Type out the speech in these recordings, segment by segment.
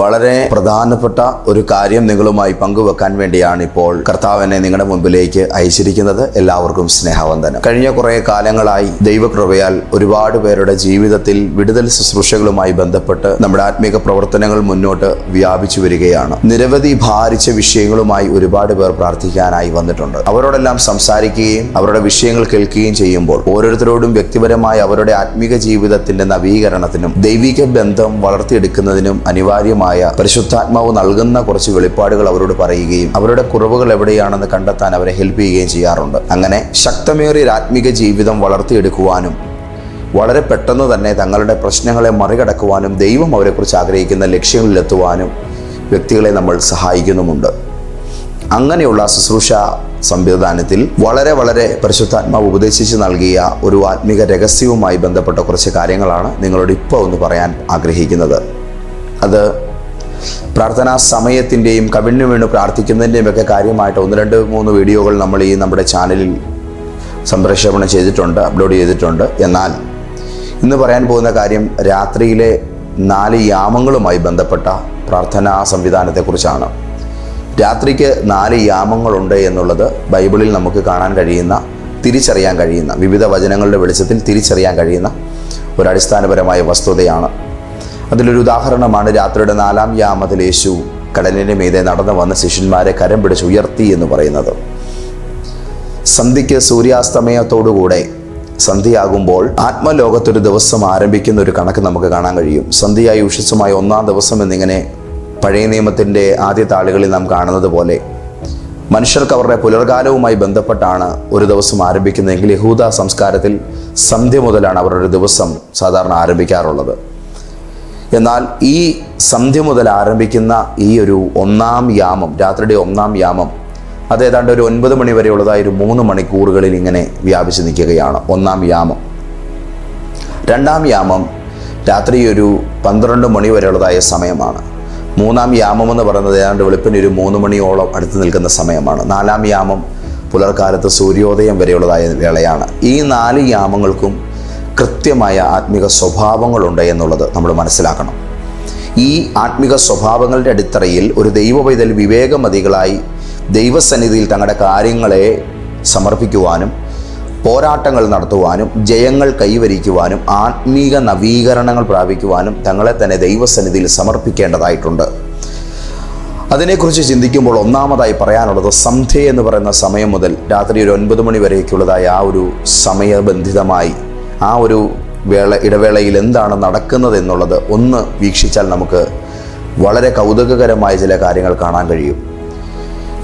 വളരെ പ്രധാനപ്പെട്ട ഒരു കാര്യം നിങ്ങളുമായി പങ്കുവെക്കാൻ വേണ്ടിയാണ് ഇപ്പോൾ കർത്താവിനെ നിങ്ങളുടെ മുമ്പിലേക്ക് അയച്ചിരിക്കുന്നത്. എല്ലാവർക്കും സ്നേഹവന്ദനം. കഴിഞ്ഞ കുറേ കാലങ്ങളായി ദൈവകൃപയാൽ ഒരുപാട് പേരുടെ ജീവിതത്തിൽ വിടുതൽ ശുശ്രൂഷകളുമായി ബന്ധപ്പെട്ട് നമ്മുടെ ആത്മീക പ്രവർത്തനങ്ങൾ മുന്നോട്ട് വ്യാപിച്ചു വരികയാണ്. നിരവധി ഭാരിച്ച വിഷയങ്ങളുമായി ഒരുപാട് പേർ പ്രാർത്ഥിക്കാനായി വന്നിട്ടുണ്ട്. അവരോടെല്ലാം സംസാരിക്കുകയും അവരുടെ വിഷയങ്ങൾ കേൾക്കുകയും ചെയ്യുമ്പോൾ ഓരോരുത്തരോടും വ്യക്തിപരമായി അവരുടെ ആത്മീക ജീവിതത്തിന്റെ നവീകരണത്തിനും ദൈവിക ബന്ധം വളർത്തിയെടുക്കുന്നതിനും അനിവാര്യമായ പരിശുദ്ധാത്മാവ് നൽകുന്ന കുറച്ച് വെളിപ്പാടുകൾ അവരോട് പറയുകയും അവരുടെ കുറവുകൾ എവിടെയാണെന്ന് കണ്ടെത്താൻ അവരെ ഹെൽപ്പ് ചെയ്യുകയും ചെയ്യാറുണ്ട്. അങ്ങനെ ശക്തമേറിയ ആത്മീക ജീവിതം വളർത്തിയെടുക്കുവാനും വളരെ പെട്ടെന്ന് തന്നെ തങ്ങളുടെ പ്രശ്നങ്ങളെ മറികടക്കുവാനും ദൈവം അവരെക്കുറിച്ച് ആഗ്രഹിക്കുന്ന ലക്ഷ്യങ്ങളിലെത്തുവാനും വ്യക്തികളെ നമ്മൾ സഹായിക്കുന്നുമുണ്ട്. അങ്ങനെയുള്ള ശുശ്രൂഷ സംവിധാനത്തിൽ വളരെ വളരെ പരിശുദ്ധാത്മാവ് ഉപദേശിച്ച് നൽകിയ ഒരു ആത്മീക രഹസ്യവുമായി ബന്ധപ്പെട്ട കുറച്ച് കാര്യങ്ങളാണ് നിങ്ങളോട് ഇപ്പോൾ ഒന്ന് പറയാൻ ആഗ്രഹിക്കുന്നത്. അത് പ്രാർത്ഥനാ സമയത്തിന്റെയും കവിണ്ണു വീണ് പ്രാർത്ഥിക്കുന്നതിന്റെയും ഒക്കെ കാര്യമായിട്ട് ഒന്ന് രണ്ട് മൂന്ന് വീഡിയോകൾ നമ്മൾ ഈ നമ്മുടെ ചാനലിൽ സംപ്രേഷണം ചെയ്തിട്ടുണ്ട് അപ്ലോഡ് ചെയ്തിട്ടുണ്ട്. എന്നാൽ ഇന്ന് പറയാൻ പോകുന്ന കാര്യം രാത്രിയിലെ നാല് യാമങ്ങളുമായി ബന്ധപ്പെട്ട പ്രാർത്ഥനാ സംവിധാനത്തെക്കുറിച്ചാണ്. രാത്രിക്ക് നാല് യാമങ്ങളുണ്ട് എന്നുള്ളത് ബൈബിളിൽ നമുക്ക് കാണാൻ കഴിയുന്ന തിരിച്ചറിയാൻ കഴിയുന്ന വിവിധ വചനങ്ങളുടെ വെളിച്ചത്തിൽ തിരിച്ചറിയാൻ കഴിയുന്ന ഒരു അടിസ്ഥാനപരമായ വസ്തുതയാണ്. അതിലൊരു ഉദാഹരണമാണ് രാത്രിയുടെ നാലാം യാമത്തിൽ യേശു കടലിന്റെ മീതെ നടന്നു വന്ന ശിഷ്യന്മാരെ കരം പിടിച്ച് ഉയർത്തി എന്ന് പറയുന്നത്. സന്ധ്യയ്ക്ക് സൂര്യാസ്തമയത്തോടുകൂടെ സന്ധ്യയാകുമ്പോൾ ആത്മലോകത്തൊരു ദിവസം ആരംഭിക്കുന്ന ഒരു കണക്ക് നമുക്ക് കാണാൻ കഴിയും. സന്ധ്യയായി ഉഷസ്സുമായി ഒന്നാം ദിവസം എന്നിങ്ങനെ പഴയ നിയമത്തിന്റെ ആദ്യ താളുകളിൽ നാം കാണുന്നത് പോലെ മനുഷ്യർക്ക് അവരുടെ പുലർകാലവുമായി ബന്ധപ്പെട്ടാണ് ഒരു ദിവസം ആരംഭിക്കുന്നതെങ്കിൽ യഹൂദ സംസ്കാരത്തിൽ സന്ധ്യ മുതലാണ് അവരുടെ ദിവസം സാധാരണ ആരംഭിക്കാറുള്ളത്. എന്നാൽ ഈ സന്ധ്യ മുതൽ ആരംഭിക്കുന്ന ഈ ഒരു ഒന്നാം യാമം രാത്രിയുടെ ഒന്നാം യാമം അത് ഏതാണ്ട് ഒരു ഒൻപത് മണി വരെയുള്ളതായ ഒരു മൂന്ന് മണിക്കൂറുകളിൽ ഇങ്ങനെ വ്യാപിച്ചു നിൽക്കുകയാണ് ഒന്നാം യാമം. രണ്ടാം യാമം രാത്രി ഒരു പന്ത്രണ്ട് മണി വരെയുള്ളതായ സമയമാണ്. മൂന്നാം യാമം എന്ന് പറയുന്നത് ഏതാണ്ട് വെളുപ്പിന് ഒരു മൂന്ന് മണിയോളം അടുത്ത് നിൽക്കുന്ന സമയമാണ്. നാലാം യാമം പുലർക്കാലത്ത് സൂര്യോദയം വരെയുള്ളതായ വേളയാണ്. ഈ നാല് യാമങ്ങൾക്കും കൃത്യമായ ആത്മിക സ്വഭാവങ്ങളുണ്ട് എന്നുള്ളത് നമ്മൾ മനസ്സിലാക്കണം. ഈ ആത്മിക സ്വഭാവങ്ങളുടെ അടിത്തറയിൽ ഒരു ദൈവ പൈതൽ വിവേകമതികളായി ദൈവസന്നിധിയിൽ തങ്ങളുടെ കാര്യങ്ങളെ സമർപ്പിക്കുവാനും പോരാട്ടങ്ങൾ നടത്തുവാനും ജയങ്ങൾ കൈവരിക്കുവാനും ആത്മീക നവീകരണങ്ങൾ പ്രാപിക്കുവാനും തങ്ങളെ തന്നെ ദൈവസന്നിധിയിൽ സമർപ്പിക്കേണ്ടതായിട്ടുണ്ട്. അതിനെക്കുറിച്ച് ചിന്തിക്കുമ്പോൾ ഒന്നാമതായി പറയാനുള്ളത് സന്ധ്യ എന്ന് പറയുന്ന സമയം മുതൽ രാത്രി ഒരു ഒൻപത് മണി വരേക്കുള്ളതായ ആ ഒരു സമയബന്ധിതമായി ആ ഒരു വേള ഇടവേളയിൽ എന്താണ് നടക്കുന്നത് എന്നുള്ളത് ഒന്ന് വീക്ഷിച്ചാൽ നമുക്ക് വളരെ കൗതുകകരമായ ചില കാര്യങ്ങൾ കാണാൻ കഴിയും.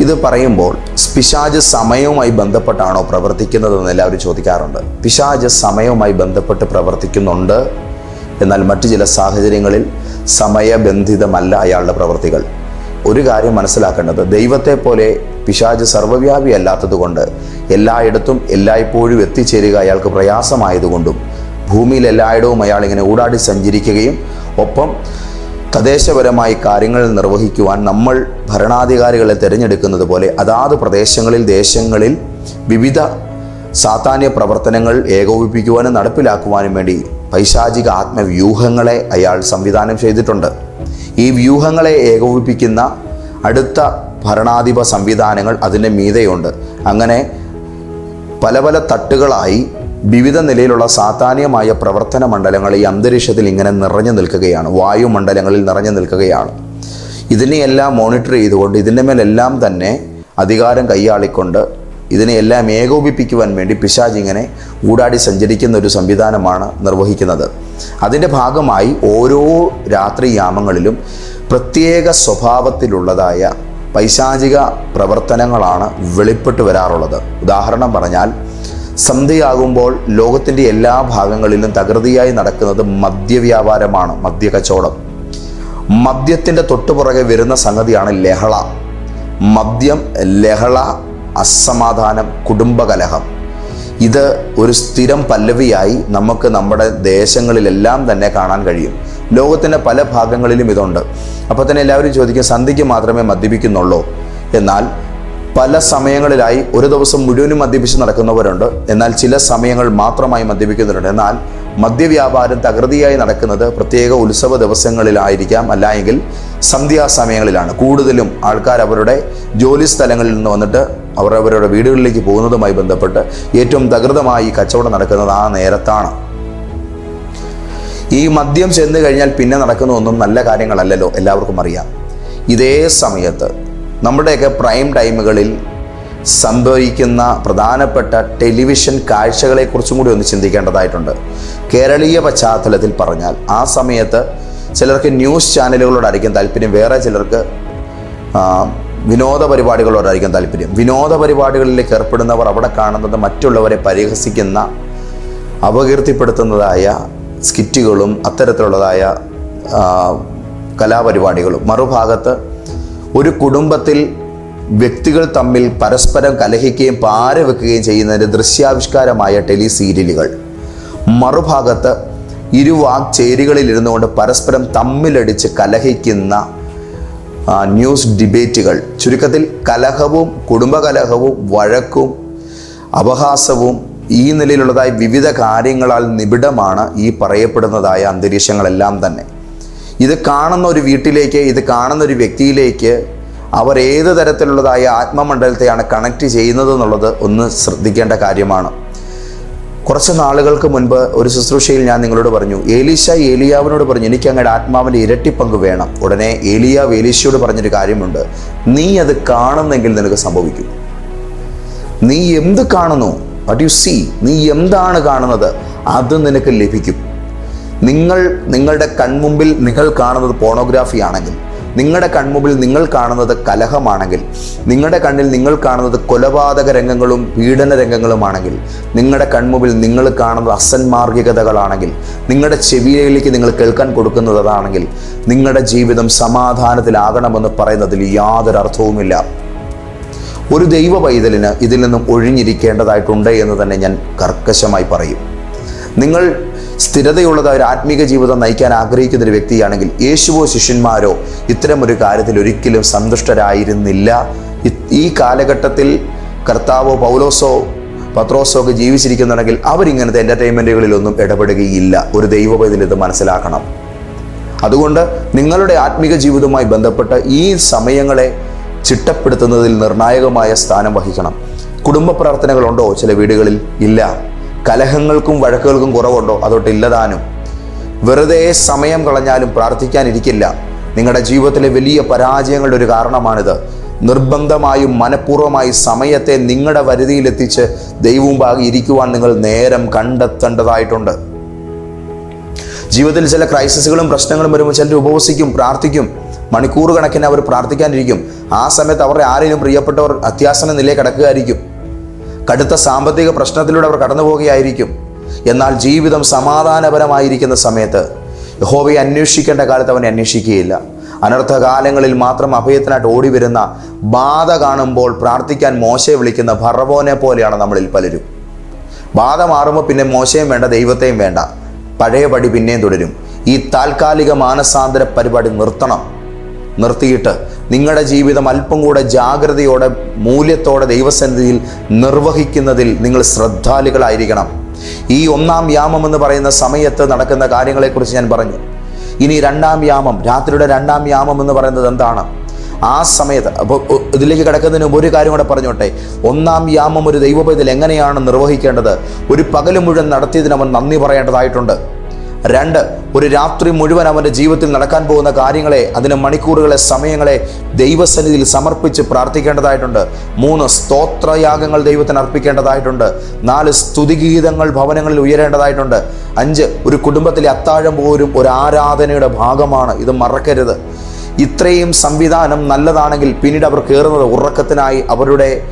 ഇത് പറയുമ്പോൾ പിശാജ് സമയവുമായി ബന്ധപ്പെട്ടാണോ പ്രവർത്തിക്കുന്നതെന്ന് എല്ലാവരും ചോദിക്കാറുണ്ട്. പിശാജ് സമയവുമായി ബന്ധപ്പെട്ട് പ്രവർത്തിക്കുന്നുണ്ട്. എന്നാൽ മറ്റു ചില സാഹചര്യങ്ങളിൽ സമയബന്ധിതമല്ല അയാളുടെ പ്രവൃത്തികൾ ഒരു കാര്യം മനസ്സിലാക്കേണ്ടത്. ദൈവത്തെ പോലെ പിശാജ് സർവവ്യാപി അല്ലാത്തതുകൊണ്ട് എല്ലായിടത്തും എല്ലായ്പ്പോഴും എത്തിച്ചേരുക അയാൾക്ക് പ്രയാസമായതുകൊണ്ടും ഭൂമിയിൽ എല്ലായിടവും അയാൾ ഇങ്ങനെ ഊടാടി സഞ്ചരിക്കുകയും ഒപ്പം തദ്ദേശപരമായി കാര്യങ്ങൾ നിർവഹിക്കുവാൻ നമ്മൾ ഭരണാധികാരികളെ തിരഞ്ഞെടുക്കുന്നത് പോലെ അതാത് പ്രദേശങ്ങളിൽ ദേശങ്ങളിൽ വിവിധ സാത്താന്യ പ്രവർത്തനങ്ങൾ ഏകോപിപ്പിക്കുവാനും നടപ്പിലാക്കുവാനും വേണ്ടി പൈശാചിക ആത്മവ്യൂഹങ്ങളെ അയാൾ സംവിധാനം ചെയ്തിട്ടുണ്ട്. ഈ വ്യൂഹങ്ങളെ ഏകോപിപ്പിക്കുന്ന അടുത്ത ഭരണാധിപ സംവിധാനങ്ങൾ അതിന്റെ മീതയുണ്ട്. അങ്ങനെ പല പല തട്ടുകളായി വിവിധ നിലയിലുള്ള സാധാന്യമായ പ്രവർത്തന മണ്ഡലങ്ങൾ ഈ അന്തരീക്ഷത്തിൽ ഇങ്ങനെ നിറഞ്ഞു നിൽക്കുകയാണ്. വായുമണ്ഡലങ്ങളിൽ നിറഞ്ഞു നിൽക്കുകയാണ്. ഇതിനെയെല്ലാം മോണിറ്റർ ചെയ്തുകൊണ്ട് ഇതിന്റെ മേലെല്ലാം തന്നെ അധികാരം കൈയാളിക്കൊണ്ട് ഇതിനെയെല്ലാം ഏകോപിപ്പിക്കുവാൻ വേണ്ടി പിശാജ് ഇങ്ങനെ ഊടാടി സഞ്ചരിക്കുന്ന ഒരു സംവിധാനമാണ് നിർവഹിക്കുന്നത്. അതിന്റെ ഭാഗമായി ഓരോ രാത്രി യാമങ്ങളിലും പ്രത്യേക സ്വഭാവത്തിലുള്ളതായ പൈശാചിക പ്രവർത്തനങ്ങളാണ് വെളിപ്പെട്ട് വരാറുള്ളത്. ഉദാഹരണം പറഞ്ഞാൽ സന്ധ്യയാകുമ്പോൾ ലോകത്തിന്റെ എല്ലാ ഭാഗങ്ങളിലും തകൃതിയായി നടക്കുന്നത് മദ്യവ്യാപാരമാണ് മദ്യകച്ചവടം. മദ്യത്തിന്റെ തൊട്ടുപുറകെ വരുന്ന സംഗതിയാണ് ലഹള. മദ്യം ലഹള അസമാധാനം കുടുംബകലഹം. ഇത് ഒരു സ്ഥിരം പല്ലവിയായി നമുക്ക് നമ്മുടെ ദേശങ്ങളിലെല്ലാം തന്നെ കാണാൻ കഴിയും. ലോകത്തിന്റെ പല ഭാഗങ്ങളിലും ഇതുണ്ട്. അപ്പോൾ തന്നെ എല്ലാവരും ചോദിക്കുക സന്ധ്യയ്ക്ക് മാത്രമേ മദ്യപിക്കുന്നുള്ളൂ. എന്നാൽ പല സമയങ്ങളിലായി ഒരു ദിവസം മുഴുവനും മദ്യപിച്ച് നടക്കുന്നവരുണ്ട്. എന്നാൽ ചില സമയങ്ങൾ മാത്രമായി മദ്യപിക്കുന്നവരുണ്ട് എന്നാൽ മദ്യവ്യാപാരം തകൃതിയായി നടക്കുന്നത് പ്രത്യേക ഉത്സവ ദിവസങ്ങളിലായിരിക്കാം. അല്ലായെങ്കിൽ സന്ധ്യാസമയങ്ങളിലാണ് കൂടുതലും ആൾക്കാർ അവരുടെ ജോലി സ്ഥലങ്ങളിൽ നിന്ന് വന്നിട്ട് അവർ അവരുടെ വീടുകളിലേക്ക് പോകുന്നതുമായി ബന്ധപ്പെട്ട് ഏറ്റവും തകൃതമായി കച്ചവടം നടക്കുന്നത് ആ നേരത്താണ്. ഈ മദ്യം ചെന്ന് കഴിഞ്ഞാൽ പിന്നെ നടക്കുന്ന ഒന്നും നല്ല കാര്യങ്ങളല്ലല്ലോ. എല്ലാവർക്കും അറിയാം. ഇതേ സമയത്ത് നമ്മുടെയൊക്കെ പ്രൈം ടൈമുകളിൽ സംഭവിക്കുന്ന പ്രധാനപ്പെട്ട ടെലിവിഷൻ കാഴ്ചകളെക്കുറിച്ചും കൂടി ഒന്ന് ചിന്തിക്കേണ്ടതായിട്ടുണ്ട്. കേരളീയ പശ്ചാത്തലത്തിൽ പറഞ്ഞാൽ ആ സമയത്ത് ചിലർക്ക് ന്യൂസ് ചാനലുകളോടായിരിക്കും താല്പര്യം വേറെ ചിലർക്ക് വിനോദ പരിപാടികളോടായിരിക്കും താല്പര്യം. വിനോദ പരിപാടികളിലേക്ക് ഏർപ്പെടുന്നവർ അവിടെ കാണുന്നത് മറ്റുള്ളവരെ പരിഹസിക്കുന്ന അപകീർത്തിപ്പെടുത്തുന്നതായ സ്കിറ്റുകളും അത്തരത്തിലുള്ളതായ കലാപരിപാടികളും. മറുഭാഗത്ത് ഒരു കുടുംബത്തിൽ വ്യക്തികൾ തമ്മിൽ പരസ്പരം കലഹിക്കുകയും പാര വെക്കുകയും ചെയ്യുന്നതിന്റെ ദൃശ്യാവിഷ്കാരമായ ടെലി സീരിയലുകൾ മറുഭാഗത്ത് ഇരുവാക് ചേരികളിൽ ഇരുന്നുകൊണ്ട് പരസ്പരം തമ്മിലടിച്ച് കലഹിക്കുന്ന ന്യൂസ് ഡിബേറ്റുകൾ. ചുരുക്കത്തിൽ കലഹവും കുടുംബകലഹവും വഴക്കും അപഹാസവും ഈ നിലയിലുള്ളതായി വിവിധ കാര്യങ്ങളാൽ നിബിഡമാണ് ഈ പറയപ്പെടുന്നതായ അന്തരീക്ഷങ്ങളെല്ലാം തന്നെ. ഇത് കാണുന്ന ഒരു വീട്ടിലേക്ക് ഇത് കാണുന്ന ഒരു വ്യക്തിയിലേക്ക് അവർ ഏത് തരത്തിലുള്ളതായ ആത്മമണ്ഡലത്തെയാണ് കണക്ട് ചെയ്യുന്നത് എന്നുള്ളത് ഒന്ന് ശ്രദ്ധിക്കേണ്ട കാര്യമാണ്. കുറച്ച് നാളുകൾക്ക് മുൻപ് ഒരു ശുശ്രൂഷയിൽ ഞാൻ നിങ്ങളോട് പറഞ്ഞു ഏലീശ ഏലിയാവിനോട് പറഞ്ഞു എനിക്ക് അങ്ങയുടെ ആത്മാവിന്റെ ഇരട്ടി പങ്ക് വേണം. ഉടനെ ഏലിയാവ് ഏലീശയോട് പറഞ്ഞൊരു കാര്യമുണ്ട് നീ അത് കാണുന്നെങ്കിൽ നിനക്ക് സംഭവിക്കും. നീ എന്ത് കാണുന്നു? വട്ട് യു സീ നീ എന്താണ് കാണുന്നത്? അത് നിനക്ക് ലഭിക്കും. നിങ്ങൾ നിങ്ങളുടെ കൺമുമ്പിൽ നിങ്ങൾ കാണുന്നത് പോണോഗ്രാഫി ആണെങ്കിൽ നിങ്ങളുടെ കൺമുമ്പിൽ നിങ്ങൾ കാണുന്നത് കലഹമാണെങ്കിൽ നിങ്ങളുടെ കണ്ണിൽ നിങ്ങൾ കാണുന്നത് കൊലപാതക രംഗങ്ങളും പീഡന രംഗങ്ങളുമാണെങ്കിൽ നിങ്ങളുടെ കൺമുമ്പിൽ നിങ്ങൾ കാണുന്നത് അസന്മാർഗികതകളാണെങ്കിൽ നിങ്ങളുടെ ചെവിയിലേക്ക് നിങ്ങൾ കേൾക്കാൻ കൊടുക്കുന്നത് അതാണെങ്കിൽ നിങ്ങളുടെ ജീവിതം സമാധാനത്തിലാകണമെന്ന് പറയുന്നതിൽ യാതൊരു അർത്ഥവുമില്ല. ഒരു ദൈവ പൈതലിന് ഇതിൽ നിന്നും ഒഴിഞ്ഞിരിക്കേണ്ടതായിട്ടുണ്ട് എന്ന് തന്നെ ഞാൻ കർക്കശമായി പറയും. നിങ്ങൾ സ്ഥിരതയുള്ളതായ ഒരു ആത്മീക ജീവിതം നയിക്കാൻ ആഗ്രഹിക്കുന്ന ഒരു വ്യക്തിയാണെങ്കിൽ യേശുവോ ശിഷ്യന്മാരോ ഇത്തരം ഒരു കാര്യത്തിൽ ഒരിക്കലും സന്തുഷ്ടരായിരുന്നില്ല. ഈ കാലഘട്ടത്തിൽ കർത്താവോ പൗലോസോ പത്രോസോ ഒക്കെ ജീവിച്ചിരിക്കുന്നുണ്ടെങ്കിൽ അവരിങ്ങനത്തെ എന്റർടൈൻമെന്റുകളിലൊന്നും ഇടപെടുകയില്ല. ഒരു ദൈവ ഇത് മനസ്സിലാക്കണം. അതുകൊണ്ട് നിങ്ങളുടെ ആത്മീക ജീവിതവുമായി ബന്ധപ്പെട്ട് ഈ സമയങ്ങളെ ചിട്ടപ്പെടുത്തുന്നതിൽ നിർണായകമായ സ്ഥാനം വഹിക്കണം. കുടുംബ പ്രാർത്ഥനകളുണ്ടോ ചില വീടുകളിൽ? ഇല്ല. കലഹങ്ങൾക്കും വഴക്കുകൾക്കും കുറവുണ്ടോ? അതൊട്ട് ഇല്ലതാനും. വെറുതെ സമയം കളഞ്ഞാലും പ്രാർത്ഥിക്കാനിരിക്കില്ല. നിങ്ങളുടെ ജീവിതത്തിലെ വലിയ പരാജയങ്ങളുടെ ഒരു കാരണമാണിത്. നിർബന്ധമായും മനഃപൂർവമായി സമയത്തെ നിങ്ങളുടെ വരുതിയിലെത്തിച്ച് ഭാഗം ഇരിക്കുവാൻ നിങ്ങൾ നേരം കണ്ടെത്തേണ്ടതായിട്ടുണ്ട്. ജീവിതത്തിൽ ചില ക്രൈസിസുകളും പ്രശ്നങ്ങളും വരുമ്പോൾ ചിലർ ഉപവസിക്കും പ്രാർത്ഥിക്കും. മണിക്കൂർ കണക്കിന് അവർ പ്രാർത്ഥിക്കാനിരിക്കും. ആ സമയത്ത് അവരുടെ ആരെങ്കിലും പ്രിയപ്പെട്ടവർ അത്യാസന നിലയിൽ കിടക്കുകയായിരിക്കും. കടുത്ത സാമ്പത്തിക പ്രശ്നത്തിലൂടെ അവർ കടന്നു പോവുകയായിരിക്കും എന്നാൽ ജീവിതം സമാധാനപരമായിരിക്കുന്ന സമയത്ത് യഹോവയെ അന്വേഷിക്കേണ്ട കാലത്ത് അവനെ അന്വേഷിക്കുകയില്ല. അനർത്ഥകാലങ്ങളിൽ മാത്രം അഭയത്തിനായിട്ട് ഓടി വരുന്ന ബാധ കാണുമ്പോൾ പ്രാർത്ഥിക്കാൻ മോശയെ വിളിക്കുന്ന ഭർവോനെ പോലെയാണ് നമ്മളിൽ പലരും. ബാധ മാറുമ്പോൾ പിന്നെ മോശയും വേണ്ട ദൈവത്തെയും വേണ്ട. പഴയ പടി പിന്നെയും തുടരും. ഈ താൽക്കാലിക മാനസാന്തര പരിപാടി നിർത്തണം. നിർത്തിയിട്ട് നിങ്ങളുടെ ജീവിതം അല്പം കൂടെ ജാഗ്രതയോടെ മൂല്യത്തോടെ ദൈവസന്നിധിയിൽ നിർവഹിക്കുന്നതിൽ നിങ്ങൾ ശ്രദ്ധാലുകളായിരിക്കണം. ഈ ഒന്നാം യാമം എന്ന് പറയുന്ന സമയത്ത് നടക്കുന്ന കാര്യങ്ങളെക്കുറിച്ച് ഞാൻ പറഞ്ഞു. ഇനി രണ്ടാം യാമം രാത്രിയുടെ രണ്ടാം യാമം എന്ന് പറയുന്നത് എന്താണ്? ആ സമയത്ത് അപ്പോൾ ഇതിലേക്ക് കിടക്കുന്നതിന് മുമ്പ് ഒരു കാര്യം കൂടെ പറഞ്ഞോട്ടെ. ഒന്നാം യാമം ഒരു ദൈവപൈതൽ എങ്ങനെയാണ് നിർവഹിക്കേണ്ടത്? ഒരു പകൽ മുഴുവൻ നടത്തിയതിന് അവൻ നന്ദി പറയേണ്ടതായിട്ടുണ്ട്. രണ്ട് ഒരു രാത്രി മുഴുവൻ അവന്റെ ജീവിതത്തിൽ നടക്കാൻ പോകുന്ന കാര്യങ്ങളെ അതിന് മണിക്കൂറുകളെ സമയങ്ങളെ ദൈവസന്നിധിയിൽ സമർപ്പിച്ച് പ്രാർത്ഥിക്കേണ്ടതായിട്ടുണ്ട്. മൂന്ന് സ്തോത്രയാഗങ്ങൾ ദൈവത്തിന് അർപ്പിക്കേണ്ടതായിട്ടുണ്ട്. നാല് സ്തുതിഗീതങ്ങൾ ഭവനങ്ങളിൽ ഉയരേണ്ടതായിട്ടുണ്ട്. അഞ്ച് ഒരു കുടുംബത്തിലെ അത്താഴം പോലും ഒരു ആരാധനയുടെ ഭാഗമാണ്. ഇത് മറക്കരുത്. ഇത്രയും സംവിധാനം നല്ലതാണെങ്കിൽ പിന്നീട് അവർ കയറുന്നത് ഉറക്കത്തിനായി അവരുടെ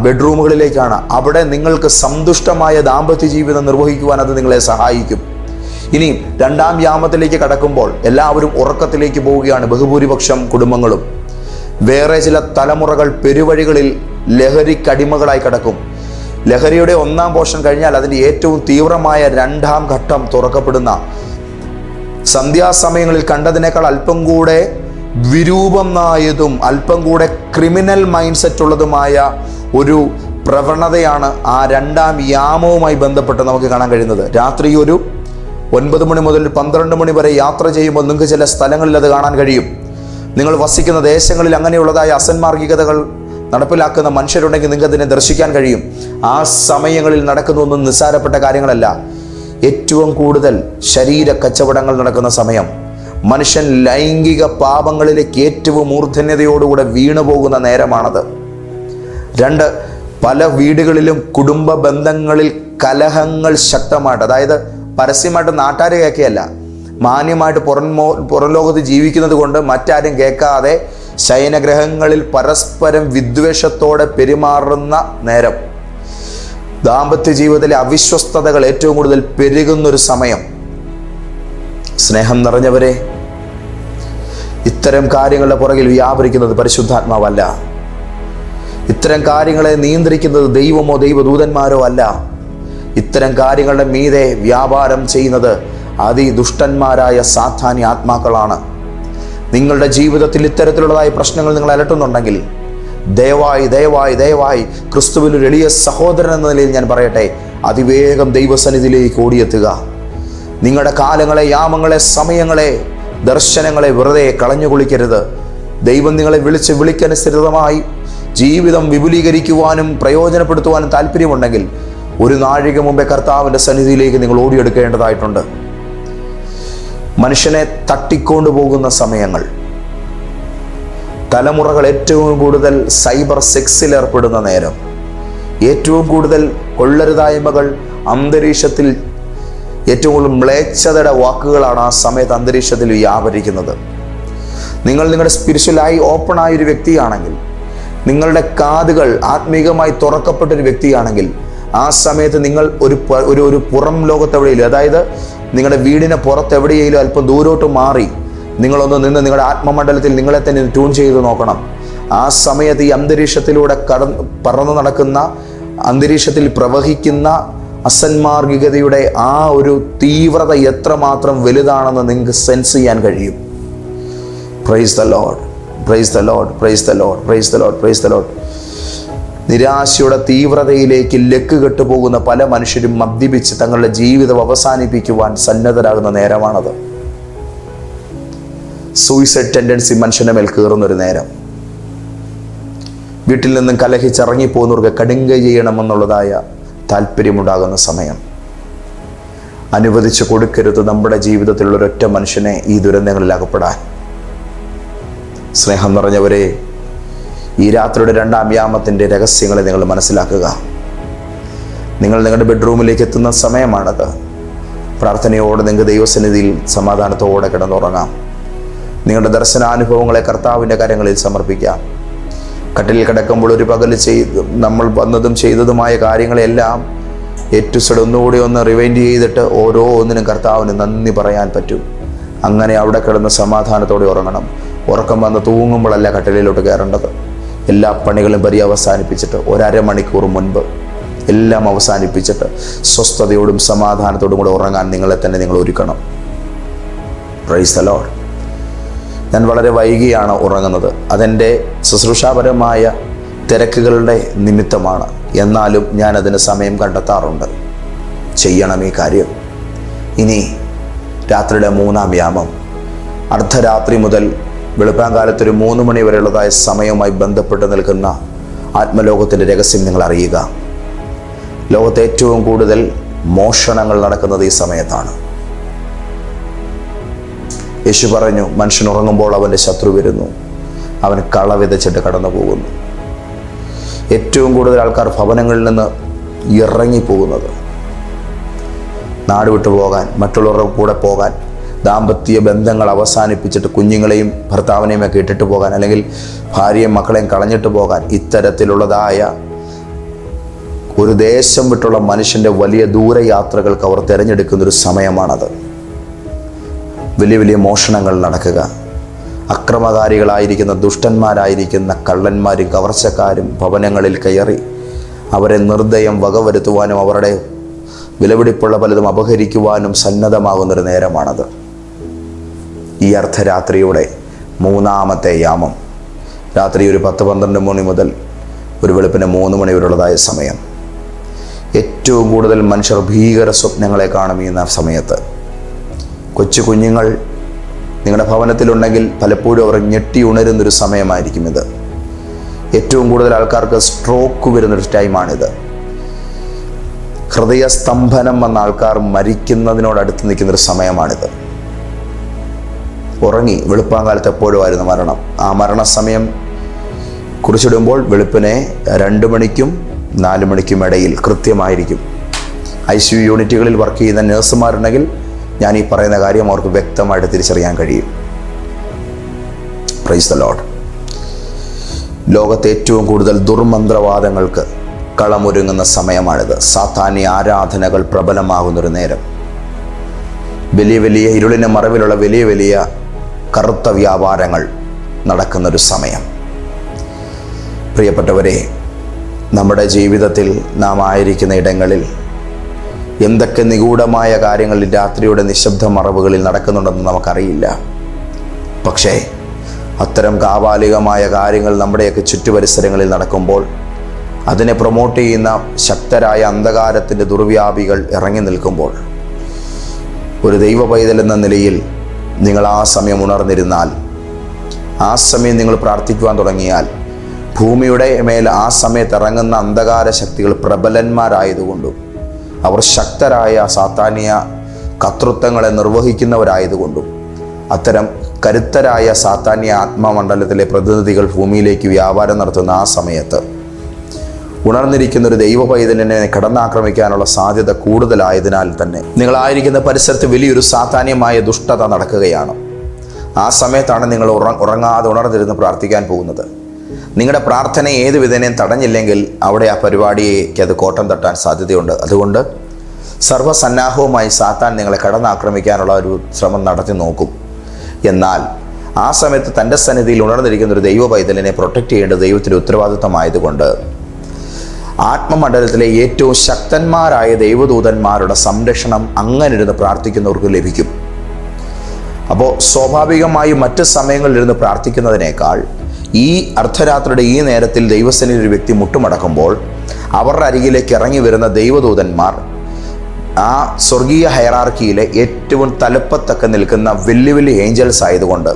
ബെഡ്റൂമുകളിലേക്കാണ്. അവിടെ നിങ്ങൾക്ക് സന്തുഷ്ടമായ ദാമ്പത്യ ജീവിതം നിർവഹിക്കുവാൻ അത് നിങ്ങളെ സഹായിക്കും. ഇനി രണ്ടാം യാമത്തിലേക്ക് കടക്കുമ്പോൾ എല്ലാവരും ഉറക്കത്തിലേക്ക് പോവുകയാണ് ബഹുഭൂരിപക്ഷം കുടുംബങ്ങളും. വേറെ ചില തലമുറകൾ പെരുവഴികളിൽ ലഹരിക്കടിമകളായി കിടക്കും. ലഹരിയുടെ ഒന്നാം പോർഷൻ കഴിഞ്ഞാൽ അതിന്റെ ഏറ്റവും തീവ്രമായ രണ്ടാം ഘട്ടം തുറക്കപ്പെടുന്ന സന്ധ്യാസമയങ്ങളിൽ കണ്ടതിനേക്കാൾ അല്പം കൂടെ വിരൂപമായതും അല്പം കൂടെ ക്രിമിനൽ മൈൻഡ് സെറ്റ് ഉള്ളതുമായ ഒരു പ്രവണതയാണ് ആ രണ്ടാം യാമവുമായി ബന്ധപ്പെട്ട് നമുക്ക് കാണാൻ കഴിയുന്നത്. രാത്രി ഒരു ഒൻപത് മണി മുതൽ പന്ത്രണ്ട് മണി വരെ യാത്ര ചെയ്യുമ്പോൾ നിങ്ങൾക്ക് ചില സ്ഥലങ്ങളിൽ അത് കാണാൻ കഴിയും. നിങ്ങൾ വസിക്കുന്ന ദേശങ്ങളിൽ അങ്ങനെയുള്ളതായ അസന്മാർഗികതകൾ നടപ്പിലാക്കുന്ന മനുഷ്യരുണ്ടെങ്കിൽ നിങ്ങൾക്ക് അതിനെ ദർശിക്കാൻ കഴിയും. ആ സമയങ്ങളിൽ നടക്കുന്നൊന്നും നിസ്സാരപ്പെട്ട കാര്യങ്ങളല്ല. ഏറ്റവും കൂടുതൽ ശരീര കച്ചവടങ്ങൾ നടക്കുന്ന സമയം. മനുഷ്യൻ ലൈംഗിക പാപങ്ങളിലേക്ക് ഏറ്റവും മൂർധന്യതയോടുകൂടെ വീണു പോകുന്ന നേരമാണത്. രണ്ട് പല വീടുകളിലും കുടുംബ ബന്ധങ്ങളിൽ കലഹങ്ങൾ ശക്തമായിട്ട് അതായത് പരസ്യമായിട്ട് നാട്ടുകാർ കേൾക്കുകയല്ല. മാന്യമായിട്ട് പുറമോ പുറം ലോകത്ത് ജീവിക്കുന്നത് കൊണ്ട് മറ്റാരും കേൾക്കാതെ ശയനഗ്രഹങ്ങളിൽ പരസ്പരം വിദ്വേഷത്തോടെ പെരുമാറുന്ന നേരം. ദാമ്പത്യ ജീവിതത്തിലെ അവിശ്വസ്തതകൾ ഏറ്റവും കൂടുതൽ പെരുകുന്നൊരു സമയം. സ്നേഹം നിറഞ്ഞവരെ ഇത്തരം കാര്യങ്ങളുടെ പുറകിൽ വ്യാപരിക്കുന്നത് പരിശുദ്ധാത്മാവല്ല. ഇത്തരം കാര്യങ്ങളെ നിയന്ത്രിക്കുന്നത് ദൈവമോ ദൈവദൂതന്മാരോ അല്ല. ഇത്തരം കാര്യങ്ങളുടെ മീതെ വ്യാപാരം ചെയ്യുന്നത് അതിദുഷ്ടന്മാരായ സാധാന്യ ആത്മാക്കളാണ്. നിങ്ങളുടെ ജീവിതത്തിൽ ഇത്തരത്തിലുള്ളതായ പ്രശ്നങ്ങൾ നിങ്ങൾ അലട്ടുന്നുണ്ടെങ്കിൽ ദയവായി ദയവായി ദയവായി ക്രിസ്തുവിൽ ഒരു എളിയ സഹോദരൻ എന്ന നിലയിൽ ഞാൻ പറയട്ടെ അതിവേഗം ദൈവസന്നിധിയിലേക്ക് ഓടിയെത്തുക. നിങ്ങളുടെ കാലങ്ങളെ യാമങ്ങളെ സമയങ്ങളെ ദർശനങ്ങളെ വെറുതെ കളഞ്ഞു കുളിക്കരുത് ദൈവം നിങ്ങളെ വിളിച്ച് വിളിക്കനുസൃതമായി ജീവിതം വിപുലീകരിക്കുവാനും പ്രയോജനപ്പെടുത്തുവാനും താല്പര്യമുണ്ടെങ്കിൽ ഒരു നാഴിക മുമ്പേ കർത്താവിന്റെ സന്നിധിയിലേക്ക് നിങ്ങൾ ഓടിയെടുക്കേണ്ടതായിട്ടുണ്ട്. മനുഷ്യനെ തട്ടിക്കൊണ്ടു പോകുന്ന സമയങ്ങൾ തലമുറകൾ ഏറ്റവും കൂടുതൽ സൈബർ സെക്സിൽ ഏർപ്പെടുന്ന നേരം ഏറ്റവും കൂടുതൽ കൊള്ളരുതായ്മകൾ അന്തരീക്ഷത്തിൽ ഏറ്റവും കൂടുതൽ മ്ലേച്ഛതയുടെ വാക്കുകളാണ് ആ സമയത്ത് അന്തരീക്ഷത്തിൽ വ്യാപരിക്കുന്നത്. നിങ്ങൾ നിങ്ങളുടെ സ്പിരിച്വലായി ഓപ്പൺ ഒരു വ്യക്തിയാണെങ്കിൽ നിങ്ങളുടെ കാതുകൾ ആത്മീകമായി തുറക്കപ്പെട്ട ഒരു വ്യക്തിയാണെങ്കിൽ ആ സമയത്ത് നിങ്ങൾ ഒരു ഒരു ഒരു പുറം ലോകത്ത് എവിടെയെങ്കിലും അതായത് നിങ്ങളുടെ വീടിന് പുറത്ത് എവിടെയെങ്കിലും അല്പം ദൂരോട്ട് മാറി നിങ്ങളൊന്ന് നിന്ന് നിങ്ങളുടെ ആത്മമണ്ഡലത്തിൽ നിങ്ങളെ തന്നെ ട്യൂൺ ചെയ്ത് നോക്കണം. ആ സമയത്ത് ഈ അന്തരീക്ഷത്തിലൂടെ കടന്ന് പറന്നു നടക്കുന്ന അന്തരീക്ഷത്തിൽ പ്രവഹിക്കുന്ന അസന്മാർഗികതയുടെ ആ ഒരു തീവ്രത എത്രമാത്രം വലുതാണെന്ന് നിങ്ങൾക്ക് സെൻസ് ചെയ്യാൻ കഴിയും. Praise the Lord praise the Lord praise the Lord praise the Lord praise the Lord നിരാശയുടെ തീവ്രതയിലേക്ക് ലക്ക് കെട്ടുപോകുന്ന പല മനുഷ്യരും മദ്യപിച്ച് തങ്ങളുടെ ജീവിതം അവസാനിപ്പിക്കുവാൻ സന്നദ്ധരാകുന്ന നേരമാണത്. സൂയിസൈഡ് ടെൻഡൻസി മനുഷ്യന്റെ മേൽ കയറുന്നൊരു നേരം. വീട്ടിൽ നിന്നും കലഹിച്ചിറങ്ങിപ്പോകുന്നവർക്ക് കടുങ്കൈ ചെയ്യണമെന്നുള്ളതായ താല്പര്യമുണ്ടാകുന്ന സമയം. അനുവദിച്ചു കൊടുക്കരുത് നമ്മുടെ ജീവിതത്തിലുള്ള ഒരൊറ്റ മനുഷ്യനെ ഈ ദുരന്തങ്ങളിൽ അകപ്പെടാൻ. സ്നേഹം നിറഞ്ഞവരെ ഈ രാത്രിയുടെ രണ്ടാം യാമത്തിന്റെ രഹസ്യങ്ങളെ നിങ്ങൾ മനസ്സിലാക്കുക. നിങ്ങൾ നിങ്ങളുടെ ബെഡ്റൂമിലേക്ക് എത്തുന്ന സമയമാണത്. പ്രാർത്ഥനയോടെ നിങ്ങൾക്ക് ദൈവസന്നിധിയിൽ സമാധാനത്തോടെ കിടന്നുറങ്ങാം. നിങ്ങളുടെ ദർശനാനുഭവങ്ങളെ കർത്താവിന്റെ കാര്യങ്ങളിൽ സമർപ്പിക്കാം. കട്ടിലിൽ കിടക്കുമ്പോൾ ഒരു പകൽ ചെയ്ത് നമ്മൾ വന്നതും ചെയ്തതുമായ കാര്യങ്ങളെല്ലാം എറ്റുസഡ് ഒന്നുകൂടി ഒന്ന് റിവൈൻഡ് ചെയ്തിട്ട് ഓരോ ഒന്നിനും കർത്താവിന് നന്ദി പറയാൻ പറ്റും. അങ്ങനെ അവിടെ കിടന്ന് സമാധാനത്തോടെ ഉറങ്ങണം. ഉറക്കം വന്ന് തൂങ്ങുമ്പോഴല്ല കട്ടിലിലോട്ട് കയറേണ്ടത്. എല്ലാ പണികളും പര്യവസാനിപ്പിച്ചിട്ട് ഒരമണിക്കൂർ മുൻപ് എല്ലാം അവസാനിപ്പിച്ചിട്ട് സ്വസ്ഥതയോടും സമാധാനത്തോടും കൂടെ ഉറങ്ങാൻ നിങ്ങളെ തന്നെ നിങ്ങൾ ഒരുക്കണം. പ്രൈസ് ദ ഞാൻ വളരെ വൈകിയാണ് ഉറങ്ങുന്നത്. അതെന്റെ ശുശ്രൂഷാപരമായ തിരക്കുകളുടെ നിമിത്തമാണ്. എന്നാലും ഞാൻ അതിന് സമയം കണ്ടെത്താറുണ്ട്. ചെയ്യണം ഈ കാര്യം. ഇനി രാത്രിയുടെ മൂന്നാം വ്യാമം. അർദ്ധരാത്രി മുതൽ വെളുപ്പാങ്കാലത്തൊരു മൂന്ന് മണി വരെയുള്ളതായ സമയവുമായി ബന്ധപ്പെട്ട് നിൽക്കുന്ന ആത്മലോകത്തിന്റെ രഹസ്യം നിങ്ങൾ അറിയുക. ലോകത്ത് ഏറ്റവും കൂടുതൽ മോഷണങ്ങൾ നടക്കുന്നത് ഈ സമയത്താണ്. യേശു പറഞ്ഞു മനുഷ്യൻ ഉറങ്ങുമ്പോൾ അവന്റെ ശത്രു വരുന്നു. അവൻ കള വിതച്ചിട്ട് കടന്നു പോകുന്നു ഏറ്റവും കൂടുതൽ ആൾക്കാർ ഭവനങ്ങളിൽ നിന്ന് ഇറങ്ങിപ്പോകുന്നത്. നാട് വിട്ടു പോകാൻ മറ്റുള്ളവരുടെ കൂടെ പോകാൻ ദാമ്പത്യ ബന്ധങ്ങൾ അവസാനിപ്പിച്ചിട്ട് കുഞ്ഞുങ്ങളെയും ഭർത്താവിനെയും ഒക്കെ ഇട്ടിട്ട് പോകാൻ അല്ലെങ്കിൽ ഭാര്യയും മക്കളെയും കളഞ്ഞിട്ട് പോകാൻ ഇത്തരത്തിലുള്ളതായ ഒരു ദേശം വിട്ടുള്ള മനുഷ്യന്റെ വലിയ ദൂരയാത്രകൾക്ക് അവർ തിരഞ്ഞെടുക്കുന്നൊരു സമയമാണത്. വലിയ വലിയ മോഷണങ്ങൾ നടക്കുക. അക്രമകാരികളായിരിക്കുന്ന ദുഷ്ടന്മാരായിരിക്കുന്ന കള്ളന്മാരും കവർച്ചക്കാരും ഭവനങ്ങളിൽ കയറി അവരെ നിർദ്ദയം വകവരുത്തുവാനും അവരുടെ വിലപിടിപ്പുള്ള പലതും അപഹരിക്കുവാനും സന്നദ്ധമാകുന്നൊരു നേരമാണത്. ഈ അർദ്ധരാത്രിയുടെ മൂന്നാമത്തെ യാമം. രാത്രി ഒരു പത്ത് പന്ത്രണ്ട് മണി മുതൽ ഒരു വെളുപ്പിന് മൂന്ന് മണി വരെയുള്ളതായ സമയം. ഏറ്റവും കൂടുതൽ മനുഷ്യർ ഭീകര സ്വപ്നങ്ങളെ കാണും ഈ സമയത്ത്. കൊച്ചു കുഞ്ഞുങ്ങൾ നിങ്ങളുടെ ഭവനത്തിലുണ്ടെങ്കിൽ പലപ്പോഴും അവർ ഞെട്ടി ഉണരുന്നൊരു സമയമായിരിക്കും ഇത്. ഏറ്റവും കൂടുതൽ ആൾക്കാർക്ക് സ്ട്രോക്ക് വരുന്നൊരു ടൈമാണിത് ഹൃദയസ്തംഭനം വന്ന ആൾക്കാർ മരിക്കുന്നതിനോടടുത്ത് നിൽക്കുന്നൊരു സമയമാണിത്. ഉറങ്ങി വെളുപ്പാങ്കാലത്ത് എപ്പോഴും ആയിരുന്നു മരണം. ആ മരണസമയം കുറിച്ചിടുമ്പോൾ വെളുപ്പിനെ രണ്ട് മണിക്കും നാല് മണിക്കും ഇടയിൽ കൃത്യമായിരിക്കും. ഐ സി യു യൂണിറ്റുകളിൽ വർക്ക് ചെയ്യുന്ന നഴ്സുമാരുണ്ടെങ്കിൽ ഞാൻ ഈ പറയുന്ന കാര്യം അവർക്ക് വ്യക്തമായിട്ട് തിരിച്ചറിയാൻ കഴിയും. പ്രൈസ് ദ ലോഡ് ലോകത്തെ ഏറ്റവും കൂടുതൽ ദുർമന്ത്രവാദങ്ങൾക്ക് കളമൊരുങ്ങുന്ന സമയമാണിത്. സാധാന്യ ആരാധനകൾ പ്രബലമാകുന്നൊരു നേരം. വലിയ വലിയ ഇരുളിന് മറവിലുള്ള വലിയ വലിയ കറുത്ത വ്യാപാരങ്ങൾ നടക്കുന്നൊരു സമയം. പ്രിയപ്പെട്ടവരെ നമ്മുടെ ജീവിതത്തിൽ നാം ആയിരിക്കുന്ന ഇടങ്ങളിൽ എന്തൊക്കെ നിഗൂഢമായ കാര്യങ്ങൾ രാത്രിയുടെ നിശബ്ദ മറവുകളിൽ നടക്കുന്നുണ്ടെന്ന് നമുക്കറിയില്ല. പക്ഷേ അത്തരം കാപാലികമായ കാര്യങ്ങൾ നമ്മുടെയൊക്കെ ചുറ്റുപരിസരങ്ങളിൽ നടക്കുമ്പോൾ അതിനെ പ്രൊമോട്ട് ചെയ്യുന്ന ശക്തരായ അന്ധകാരത്തിന്റെ ദുർവ്യാപികൾ ഇറങ്ങി നിൽക്കുമ്പോൾ ഒരു ദൈവ പൈതൽ എന്ന നിലയിൽ നിങ്ങൾ ആ സമയം ഉണർന്നിരുന്നാൽ ആ സമയം നിങ്ങൾ പ്രാർത്ഥിക്കുവാൻ തുടങ്ങിയാൽ ഭൂമിയുടെ മേൽ ആ സമയത്ത് ഇറങ്ങുന്ന അന്ധകാര ശക്തികൾ പ്രബലന്മാരായതുകൊണ്ടും അവർ ശക്തരായ സാത്താനിയ കർത്തൃത്വങ്ങളെ നിർവഹിക്കുന്നവരായതുകൊണ്ടും അത്തരം കരുത്തരായ സാത്താന്യ ആത്മമണ്ഡലത്തിലെ പ്രതിനിധികൾ ഭൂമിയിലേക്ക് വ്യാപാരം നടത്തുന്ന ആ സമയത്ത് ഉണർന്നിരിക്കുന്ന ഒരു ദൈവ പൈതലിനെ കടന്നാക്രമിക്കാനുള്ള സാധ്യത കൂടുതലായതിനാൽ തന്നെ. നിങ്ങളായിരിക്കുന്ന പരിസരത്ത് വലിയൊരു സാധാന്യമായ ദുഷ്ടത നടക്കുകയാണ്. ആ സമയത്താണ് നിങ്ങൾ ഉറ ഉറങ്ങാതെ ഉണർന്നിരുന്ന് പ്രാർത്ഥിക്കാൻ പോകുന്നത്. നിങ്ങളുടെ പ്രാർത്ഥന ഏത് വിധേനയും തടഞ്ഞില്ലെങ്കിൽ അവിടെ ആ പരിപാടിക്ക് അത് കോട്ടം തട്ടാൻ സാധ്യതയുണ്ട്. അതുകൊണ്ട് സർവസന്നാഹവുമായി സാത്താൻ നിങ്ങളെ കടന്നാക്രമിക്കാനുള്ള ഒരു ശ്രമം നടത്തി നോക്കും. എന്നാൽ ആ സമയത്ത് തന്റെ സന്നിധിയിൽ ഉണർന്നിരിക്കുന്ന ഒരു ദൈവ പൈതലിനെ പ്രൊട്ടക്റ്റ് ചെയ്യേണ്ടത് ദൈവത്തിന്റെ ഉത്തരവാദിത്തമായതുകൊണ്ട് ആത്മമണ്ഡലത്തിലെ ഏറ്റവും ശക്തന്മാരായ ദൈവദൂതന്മാരുടെ സംരക്ഷണം അങ്ങനെ ഇരുന്ന് പ്രാർത്ഥിക്കുന്നവർക്ക് ലഭിക്കും. അപ്പോൾ സ്വാഭാവികമായും മറ്റ് സമയങ്ങളിൽ സമയങ്ങളിലിരുന്ന് പ്രാർത്ഥിക്കുന്നതിനേക്കാൾ ഈ അർദ്ധരാത്രിയുടെ ഈ നേരത്തിൽ ദൈവസേനയിൽ ഒരു വ്യക്തി മുട്ടുമടക്കുമ്പോൾ അവരുടെ അരികിലേക്ക് ഇറങ്ങി വരുന്ന ദൈവദൂതന്മാർ ആ സ്വർഗീയ ഹയറാർക്കിയിലെ ഏറ്റവും തലപ്പത്തൊക്കെ നിൽക്കുന്ന വലിയ ഏഞ്ചൽസ് ആയതുകൊണ്ട്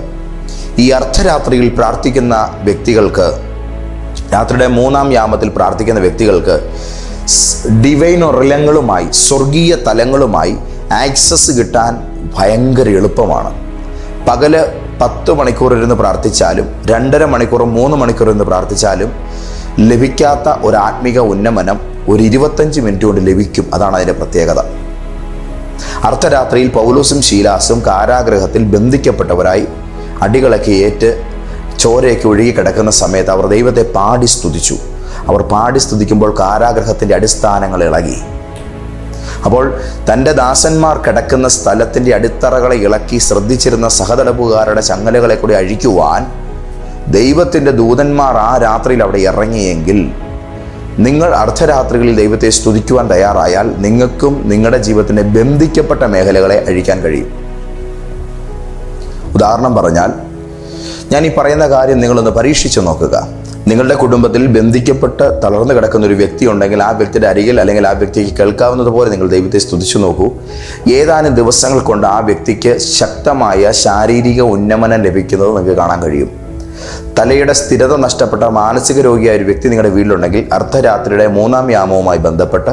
ഈ അർദ്ധരാത്രിയിൽ പ്രാർത്ഥിക്കുന്ന വ്യക്തികൾക്ക് രാത്രിയുടെ മൂന്നാം യാമത്തിൽ പ്രാർത്ഥിക്കുന്ന വ്യക്തികൾക്ക് ഡിവൈൻ ഒറലങ്ങളുമായി സ്വർഗീയ തലങ്ങളുമായി ആക്സസ് കിട്ടാൻ ഭയങ്കര എളുപ്പമാണ്. പകൽ പത്ത് മണിക്കൂർ ഇരുന്ന് പ്രാർത്ഥിച്ചാലും രണ്ടര മണിക്കൂർ മൂന്ന് മണിക്കൂർ ഇരുന്ന് പ്രാർത്ഥിച്ചാലും ലഭിക്കാത്ത ഒരു ആത്മിക ഉന്നമനം ഒരു ഇരുപത്തഞ്ച് മിനിറ്റ് കൊണ്ട് ലഭിക്കും. അതാണ് അതിന്റെ പ്രത്യേകത. അർദ്ധരാത്രിയിൽ പൗലോസും ശീലാസും കാരാഗ്രഹത്തിൽ ബന്ധിക്കപ്പെട്ടവരായി അടികളൊക്കെ ഏറ്റ് ചോരയൊക്കെ ഒഴുകി കിടക്കുന്ന സമയത്ത് അവർ ദൈവത്തെ പാടി സ്തുതിച്ചു. അവർ പാടി സ്തുതിക്കുമ്പോൾ കാരാഗ്രഹത്തിന്റെ അടിസ്ഥാനങ്ങൾ ഇളകി. അപ്പോൾ തന്റെ ദാസന്മാർ കിടക്കുന്ന സ്ഥലത്തിന്റെ അടിത്തറകളെ ഇളക്കി ശ്രദ്ധിച്ചിരുന്ന സഹതടപ്പുകാരുടെ ചങ്ങലകളെ കൂടി അഴിക്കുവാൻ ദൈവത്തിന്റെ ദൂതന്മാർ ആ രാത്രിയിൽ അവിടെ ഇറങ്ങിയെങ്കിൽ നിങ്ങൾ അർദ്ധരാത്രികളിൽ ദൈവത്തെ സ്തുതിക്കുവാൻ തയ്യാറായാൽ നിങ്ങൾക്കും നിങ്ങളുടെ ജീവിതത്തിന്റെ ബന്ധിക്കപ്പെട്ട മേഖലകളെ അഴിക്കാൻ കഴിയും. ഉദാഹരണം പറഞ്ഞാൽ ഞാൻ ഈ പറയുന്ന കാര്യം നിങ്ങളൊന്ന് പരീക്ഷിച്ചു നോക്കുക. നിങ്ങളുടെ കുടുംബത്തിൽ ബന്ധിക്കപ്പെട്ട് തളർന്നു കിടക്കുന്ന ഒരു വ്യക്തി ഉണ്ടെങ്കിൽ ആ വ്യക്തിയുടെ അരികിൽ അല്ലെങ്കിൽ ആ വ്യക്തിക്ക് കേൾക്കാവുന്നത് പോലെ നിങ്ങൾ ദൈവത്തെ സ്തുതിച്ചു നോക്കൂ. ഏതാനും ദിവസങ്ങൾ കൊണ്ട് ആ വ്യക്തിക്ക് ശക്തമായ ശാരീരിക ഉന്നമനം ലഭിക്കുന്നത് നിങ്ങൾക്ക് കാണാൻ കഴിയും. തലയുടെ സ്ഥിരത നഷ്ടപ്പെട്ട മാനസിക രോഗിയായ ഒരു വ്യക്തി നിങ്ങളുടെ വീട്ടിലുണ്ടെങ്കിൽ അർദ്ധരാത്രിയുടെ മൂന്നാം യാമവുമായി ബന്ധപ്പെട്ട്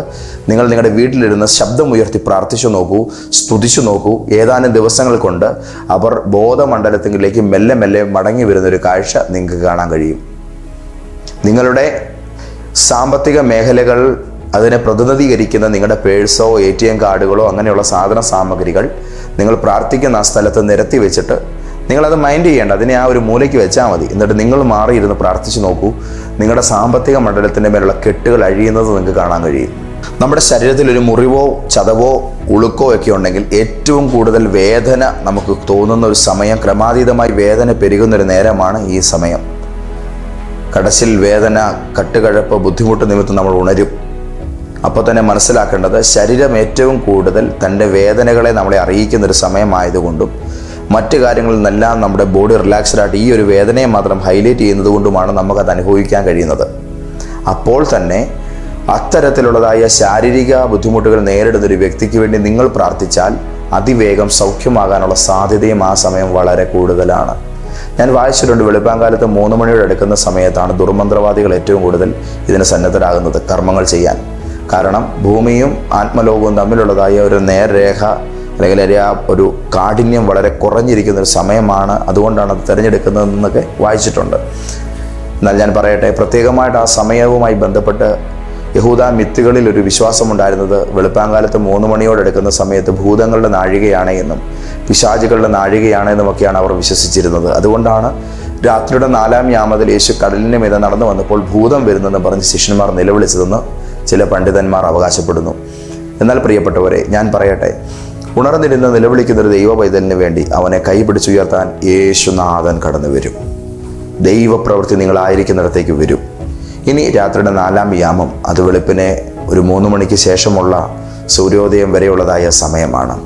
നിങ്ങൾ നിങ്ങളുടെ വീട്ടിലിരുന്ന് ശബ്ദം ഉയർത്തി പ്രാർത്ഥിച്ചു നോക്കൂ സ്തുതിച്ചു നോക്കൂ. ഏതാനും ദിവസങ്ങൾ കൊണ്ട് അവർ ബോധമണ്ഡലത്തിലേക്ക് മെല്ലെ മെല്ലെ മടങ്ങി വരുന്ന ഒരു കാഴ്ച നിങ്ങൾക്ക് കാണാൻ കഴിയും. നിങ്ങളുടെ സാമ്പത്തിക മേഖലകൾ അതിനെ പ്രതിനിധീകരിക്കുന്ന നിങ്ങളുടെ പേഴ്സോ എ ടി എം കാർഡുകളോ അങ്ങനെയുള്ള സാധന സാമഗ്രികൾ നിങ്ങൾ പ്രാർത്ഥിക്കുന്ന ആ സ്ഥലത്ത് നിരത്തി വെച്ചിട്ട് നിങ്ങളത് മൈൻഡ് ചെയ്യേണ്ട. അതിനെ ആ ഒരു മൂലയ്ക്ക് വെച്ചാൽ മതി. എന്നിട്ട് നിങ്ങൾ മാറിയിരുന്ന് പ്രാർത്ഥിച്ചു നോക്കൂ. നിങ്ങളുടെ സാമ്പത്തിക മണ്ഡലത്തിന്റെ മേലുള്ള കെട്ടുകൾ അഴിയുന്നത് നിങ്ങൾക്ക് കാണാൻ കഴിയും. നമ്മുടെ ശരീരത്തിൽ ഒരു മുറിവോ ചതവോ ഉളുക്കോ ഒക്കെ ഉണ്ടെങ്കിൽ ഏറ്റവും കൂടുതൽ വേദന നമുക്ക് തോന്നുന്ന ഒരു സമയം ക്രമാതീതമായി വേദന പെരുകുന്നൊരു നേരമാണ് ഈ സമയം. കടച്ചിൽ വേദന കട്ടുകഴപ്പ് ബുദ്ധിമുട്ട് നിമിത്തം നമ്മൾ ഉണരും. അപ്പോൾ തന്നെ മനസ്സിലാക്കേണ്ടത് ശരീരം ഏറ്റവും കൂടുതൽ തന്റെ വേദനകളെ നമ്മളെ അറിയിക്കുന്ന ഒരു സമയമായതുകൊണ്ടും മറ്റു കാര്യങ്ങളിൽ നിന്നെല്ലാം നമ്മുടെ ബോഡി റിലാക്സ്ഡ് ആയിട്ട് ഈ ഒരു വേദനയെ മാത്രം ഹൈലൈറ്റ് ചെയ്യുന്നത് കൊണ്ടുമാണ് നമുക്കത് അനുഭവിക്കാൻ കഴിയുന്നത്. അപ്പോൾ തന്നെ അത്തരത്തിലുള്ളതായ ശാരീരിക ബുദ്ധിമുട്ടുകൾ നേരിടുന്ന ഒരു വ്യക്തിക്ക് വേണ്ടി നിങ്ങൾ പ്രാർത്ഥിച്ചാൽ അതിവേഗം സൗഖ്യമാകാനുള്ള സാധ്യതയും ആ സമയം വളരെ കൂടുതലാണ്. ഞാൻ വായിച്ചിട്ടുണ്ട് വെളുപ്പാങ്കാലത്ത് മൂന്ന് മണിയോട് എടുക്കുന്ന സമയത്താണ് ദുർമന്ത്രവാദികൾ ഏറ്റവും കൂടുതൽ ഇതിന് സന്നദ്ധരാകുന്നത് കർമ്മങ്ങൾ ചെയ്യാൻ. കാരണം ഭൂമിയും ആത്മലോകവും തമ്മിലുള്ളതായ ഒരു നേർരേഖ അല്ലെങ്കിൽ ആ ഒരു കാഠിന്യം വളരെ കുറഞ്ഞിരിക്കുന്ന ഒരു സമയമാണ് അതുകൊണ്ടാണ് അത് തിരഞ്ഞെടുക്കുന്നതെന്നൊക്കെ വായിച്ചിട്ടുണ്ട്. എന്നാൽ ഞാൻ പറയട്ടെ പ്രത്യേകമായിട്ട് ആ സമയവുമായി ബന്ധപ്പെട്ട് യഹൂദ മിത്തുകളിൽ ഒരു വിശ്വാസമുണ്ടായിരുന്നത് വെളുപ്പാങ്കാലത്ത് മൂന്ന് മണിയോടെടുക്കുന്ന സമയത്ത് ഭൂതങ്ങളുടെ നാഴികയാണ് എന്നും പിശാചുകളുടെ നാഴികയാണ് എന്നുമൊക്കെയാണ് അവർ വിശ്വസിച്ചിരുന്നത്. അതുകൊണ്ടാണ് രാത്രിയുടെ നാലാം യാമത്തിൽ യേശു കടലിന്റെ മീതെ നടന്നു വന്നപ്പോൾ ഭൂതം വരുന്നെന്ന് പറഞ്ഞ് ശിഷ്യന്മാർ നിലവിളിച്ചതെന്ന് ചില പണ്ഡിതന്മാർ അവകാശപ്പെടുന്നു. എന്നാൽ പ്രിയപ്പെട്ടവരെ ഞാൻ പറയട്ടെ ഉണർന്നിരുന്ന് നിലവിളിക്കുന്ന ഒരു ദൈവ പൈതലിന് വേണ്ടി അവനെ കൈപിടിച്ചുയർത്താൻ യേശുനാഥൻ കടന്നു വരും. ദൈവപ്രവൃത്തി നിങ്ങളായിരിക്കുന്നിടത്തേക്ക് വരും. ഇനി രാത്രിയുടെ നാലാം യാമം അത് വെളുപ്പിനെ ഒരു മൂന്ന് മണിക്ക് ശേഷമുള്ള സൂര്യോദയം വരെയുള്ളതായ സമയമാണ്.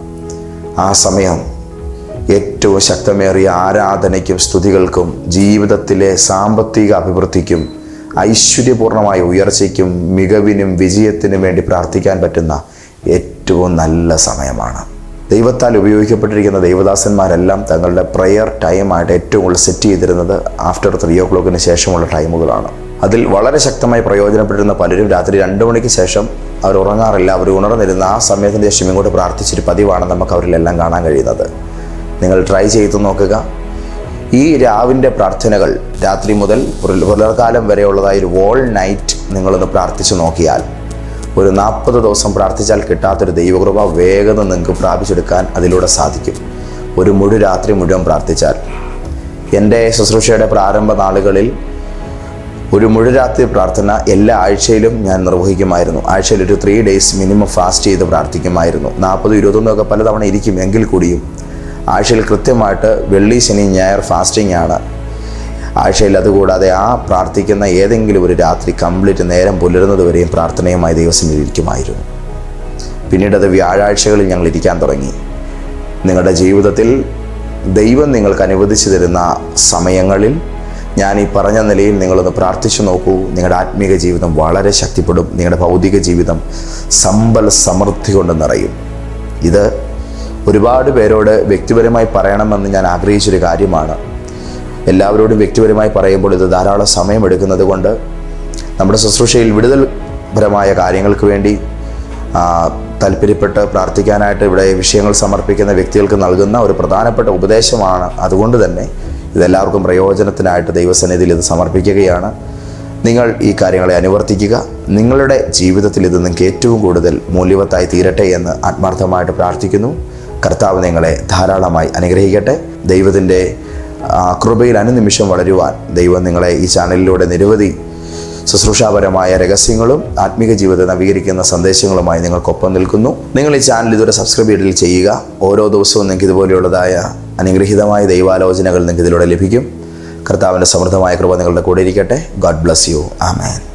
ആ സമയം ഏറ്റവും ശക്തമേറിയ ആരാധനയ്ക്കും സ്തുതികൾക്കും ജീവിതത്തിലെ സാമ്പത്തിക അഭിവൃദ്ധിക്കും ഐശ്വര്യപൂർണമായ ഉയർച്ചയ്ക്കും മികവിനും വിജയത്തിനും വേണ്ടി പ്രാർത്ഥിക്കാൻ പറ്റുന്ന ഏറ്റവും നല്ല സമയമാണ്. ദൈവത്താൽ ഉപയോഗിക്കപ്പെട്ടിരിക്കുന്ന ദൈവദാസന്മാരെല്ലാം തങ്ങളുടെ പ്രെയർ ടൈമായിട്ട് ഏറ്റവും കൂടുതൽ സെറ്റ് ചെയ്തിരുന്നത് ആഫ്റ്റർ ത്രീ ഓ ക്ലോക്കിന് ശേഷമുള്ള ടൈമുകളാണ് അതിൽ വളരെ ശക്തമായി പ്രയോജനപ്പെട്ടിരുന്ന പലരും രാത്രി രണ്ട് മണിക്ക് ശേഷം അവർ ഉറങ്ങാറില്ല അവർ ഉണർന്നിരുന്ന ആ സമയത്തിന് ശേഷം ഇങ്ങോട്ട് പ്രാർത്ഥിച്ചൊരു പതിവാണ് നമുക്ക് അവരിലെല്ലാം കാണാൻ കഴിയുന്നത്. നിങ്ങൾ ട്രൈ ചെയ്ത് നോക്കുക. ഈ രാവിന്റെ പ്രാർത്ഥനകൾ രാത്രി മുതൽ പുലർ- പുലർക്കാലം വരെയുള്ളതായ ഒരു വോൾ നൈറ്റ് നിങ്ങളൊന്ന് പ്രാർത്ഥിച്ചു നോക്കിയാൽ ഒരു നാൽപ്പത് ദിവസം പ്രാർത്ഥിച്ചാൽ കിട്ടാത്തൊരു ദൈവകൃപ വേഗം നിങ്ങൾക്ക് പ്രാപിച്ചെടുക്കാൻ അതിലൂടെ സാധിക്കും. ഒരു മുഴു രാത്രി മുഴുവൻ പ്രാർത്ഥിച്ചാൽ. എന്റെ ശുശ്രൂഷയുടെ പ്രാരംഭ നാളുകളിൽ ഒരു മുഴുരാത്രി പ്രാർത്ഥന എല്ലാ ആഴ്ചയിലും ഞാൻ നിർവഹിക്കുമായിരുന്നു. ആഴ്ചയിൽ ഒരു ത്രീ ഡേയ്സ് മിനിമം ഫാസ്റ്റ് ചെയ്ത് പ്രാർത്ഥിക്കുമായിരുന്നു. നാൽപ്പത് ഇരുപത്തൊന്നും ഒക്കെ പലതവണ ഇരിക്കും എങ്കിൽ കൂടിയും. ആഴ്ചയിൽ കൃത്യമായിട്ട് വെള്ളി ശനി ഞായർ ഫാസ്റ്റിംഗ് ആണ്. ആഴ്ചയിൽ അതുകൂടാതെ ആ പ്രാർത്ഥിക്കുന്ന ഏതെങ്കിലും ഒരു രാത്രി കംപ്ലീറ്റ് നേരം പുലരുന്നത് വരെയും പ്രാർത്ഥനയുമായി ദിവസം ഇരിക്കുമായിരുന്നു പിന്നീട് അത് വ്യാഴാഴ്ചകളിൽ ഞങ്ങൾ ഇരിക്കാൻ തുടങ്ങി. നിങ്ങളുടെ ജീവിതത്തിൽ ദൈവം നിങ്ങൾക്ക് അനുവദിച്ചു തരുന്ന സമയങ്ങളിൽ ഞാൻ ഈ പറഞ്ഞ നിലയിൽ നിങ്ങളൊന്ന് പ്രാർത്ഥിച്ചു നോക്കൂ. നിങ്ങളുടെ ആത്മീയ ജീവിതം വളരെ ശക്തിപ്പെടും. നിങ്ങളുടെ ഭൗതിക ജീവിതം സമ്പൽ സമൃദ്ധി കൊണ്ട് നിറയും. ഇത് ഒരുപാട് പേരോട് വ്യക്തിപരമായി പറയണമെന്ന് ഞാൻ ആഗ്രഹിച്ചൊരു കാര്യമാണ്. എല്ലാവരോടും വ്യക്തിപരമായി പറയുമ്പോൾ ഇത് ധാരാളം സമയമെടുക്കുന്നത് കൊണ്ട് നമ്മുടെ ശുശ്രൂഷയിൽ വിടുതൽപരമായ കാര്യങ്ങൾക്ക് വേണ്ടി താല്പര്യപ്പെട്ട് പ്രാർത്ഥിക്കാനായിട്ട് ഇവിടെ വിഷയങ്ങൾ സമർപ്പിക്കുന്ന വ്യക്തികൾക്ക് നൽകുന്ന ഒരു പ്രധാനപ്പെട്ട ഉപദേശമാണ്. അതുകൊണ്ട് തന്നെ ഇതെല്ലാവർക്കും പ്രയോജനത്തിനായിട്ട് ദൈവസന്നിധിയിൽ ഇത് സമർപ്പിക്കുകയാണ്. നിങ്ങൾ ഈ കാര്യങ്ങളെ അനുവർത്തിക്കുക. നിങ്ങളുടെ ജീവിതത്തിൽ ഇത് നിങ്ങൾക്ക് ഏറ്റവും കൂടുതൽ മൂല്യവത്തായി തീരട്ടെ എന്ന് ആത്മാർത്ഥമായിട്ട് പ്രാർത്ഥിക്കുന്നു. കർത്താവ് നിങ്ങളെ ധാരാളമായി അനുഗ്രഹിക്കട്ടെ. ദൈവത്തിന്റെ കൃപയിൽ അനുനിമിഷം വളരുവാൻ ദൈവം നിങ്ങളെ ഈ ചാനലിലൂടെ നിരവധി ശുശ്രൂഷാപരമായ രഹസ്യങ്ങളും ആത്മീക ജീവിതം നവീകരിക്കുന്ന സന്ദേശങ്ങളുമായി നിങ്ങൾക്കൊപ്പം നിൽക്കുന്നു. നിങ്ങൾ ഈ ചാനൽ ഇതുവരെ സബ്സ്ക്രൈബ് ചെയ്തിൽ ചെയ്യുക. ഓരോ ദിവസവും നിങ്ങൾക്ക് ഇതുപോലെയുള്ളതായ അനുഗ്രഹീതമായ ദൈവാലോചനകൾ നിങ്ങൾക്ക് ഇതിലൂടെ ലഭിക്കും. കർത്താവിന്റെ സമൃദ്ധമായ കൃപ നിങ്ങളുടെ കൂടെ ഇരിക്കട്ടെ. God bless you amen